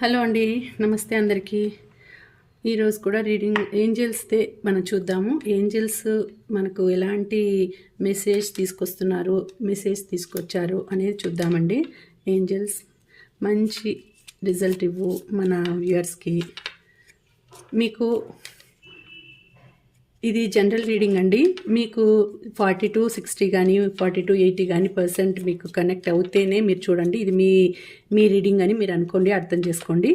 Hello అండి నమస్తే అందరికీ. ఈరోజు కూడా రీడింగ్ ఏంజల్స్దే మనం చూద్దాము. ఏంజల్స్ మనకు ఎలాంటి మెసేజ్ తీసుకొస్తున్నారు మెసేజ్ తీసుకొచ్చారు అనేది చూద్దామండి. ఏంజల్స్ మంచి రిజల్ట్ ఇవ్వు మన వ్యూయర్స్కి మీకు ఇది జనరల్ రీడింగ్ అండి. మీకు ఫార్టీ టు సిక్స్టీ కానీ ఫార్టీ టు ఎయిటీ కానీ పర్సెంట్ మీకు కనెక్ట్ అవుతేనే మీరు చూడండి. ఇది మీ మీ రీడింగ్ అని మీరు అనుకోండి అర్థం చేసుకోండి.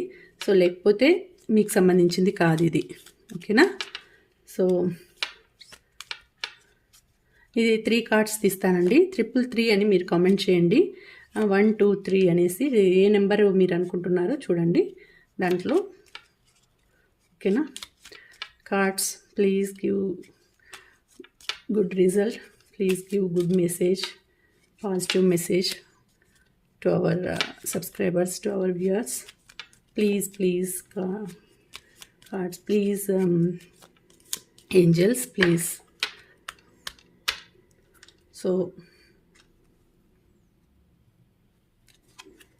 సో లేకపోతే మీకు సంబంధించింది కాదు ఇది. ఓకేనా? సో ఇది త్రీ కార్డ్స్ తీస్తానండి. ట్రిపుల్ త్రీ అని మీరు కామెంట్ చేయండి. వన్ టూ త్రీ అనేసి ఏ నెంబర్ మీరు అనుకుంటున్నారో చూడండి. దాంట్లో. ఓకేనా? cards please give good result. Please give good message positive message to our uh, subscribers to our viewers. Please please uh, cards please um, angels please. So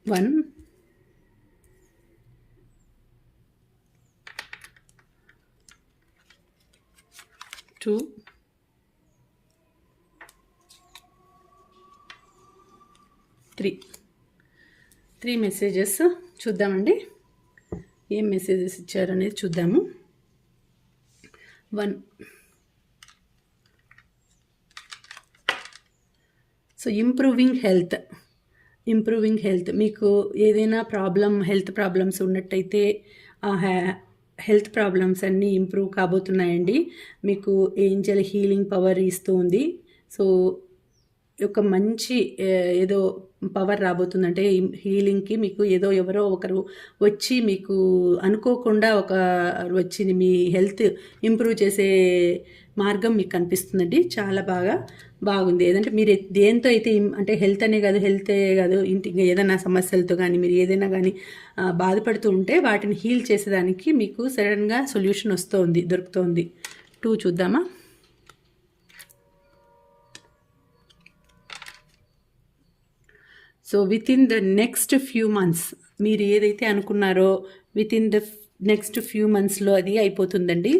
one two. Three. Three messages చూద్దామండి. ఏం messages ఇచ్చారనేది చూద్దాము. One. So improving health improving health మీకు ఏదైనా problem health problems ఉన్నట్టయితే ఆ హ్యా health problems అన్నీ ఇంప్రూవ్ కాబోతున్నాయండి. మీకు ఏంజల్ హీలింగ్ పవర్ ఇస్తుంది సో ఒక మంచి ఏదో పవర్ రాబోతుందంటే హీలింగ్కి మీకు ఏదో ఎవరో ఒకరు వచ్చి మీకు అనుకోకుండా ఒక వచ్చి మీ హెల్త్ ఇంప్రూవ్ చేసే మార్గం మీకు కనిపిస్తుందండి. చాలా బాగా బాగుంది. ఏదంటే మీరు దేంతో అయితే అంటే హెల్త్ అనే కాదు హెల్తే కాదు ఇంటి ఏదైనా సమస్యలతో కానీ మీరు ఏదైనా కానీ బాధపడుతూ ఉంటే వాటిని హీల్ చేసేదానికి మీకు సడన్గా సొల్యూషన్ వస్తుంది దొరుకుతుంది. టూ చూద్దామా? So within the next few months మీరు ఏదైతే అనుకున్నారో within the next few మంత్స్లో అది అయిపోతుందండి.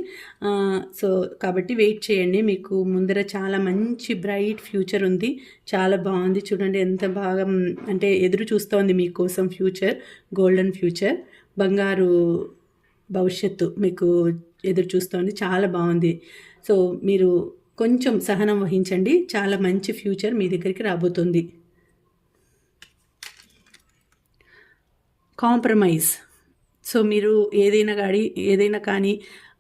సో కాబట్టి వెయిట్ చేయండి. మీకు ముందర చాలా మంచి బ్రైట్ ఫ్యూచర్ ఉంది. చాలా బాగుంది. చూడండి ఎంత బాగా అంటే ఎదురు చూస్తోంది మీకోసం ఫ్యూచర్ గోల్డెన్ ఫ్యూచర్ బంగారు భవిష్యత్తు మీకు ఎదురు చూస్తోంది చాలా బాగుంది. సో మీరు కొంచెం సహనం వహించండి. చాలా మంచి ఫ్యూచర్ మీ దగ్గరికి రాబోతుంది. కాంప్రమైజ్ సో మీరు ఏదైనా కానీ ఏదైనా కానీ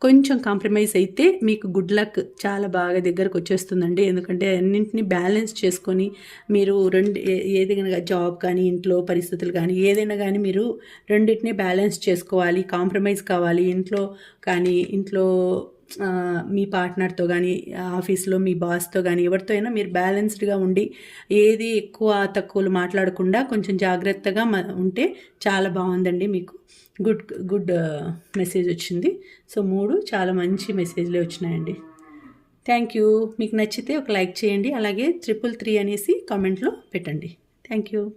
కొంచెం కాంప్రమైజ్ అయితే మీకు గుడ్ లక్ చాలా బాగా దగ్గరకు వచ్చేస్తుందండి. ఎందుకంటే అన్నింటినీ బ్యాలెన్స్ చేసుకొని మీరు రెండు ఏదైనా జాబ్ కానీ ఇంట్లో పరిస్థితులు కానీ ఏదైనా కానీ మీరు రెండింటినీ బ్యాలెన్స్ చేసుకోవాలి కాంప్రమైజ్ కావాలి. ఇంట్లో కానీ ఇంట్లో మీ పార్ట్నర్తో కానీ ఆఫీస్లో మీ బాస్తో కానీ ఎవరితో అయినా మీరు బ్యాలెన్స్డ్గా ఉండి ఏది ఎక్కువ తక్కువలు మాట్లాడకుండా కొంచెం జాగ్రత్తగా ఉంటే చాలా బాగుందండి మీకు. గుడ్ గుడ్ మెసేజ్ వచ్చింది. సో మూడు చాలా మంచి మెసేజ్లే వచ్చినాయండి. Thank you. మీకు నచ్చితే ఒక లైక్ చేయండి. అలాగే ట్రిపుల్ త్రీ అనేసి కామెంట్లో పెట్టండి. Thank you.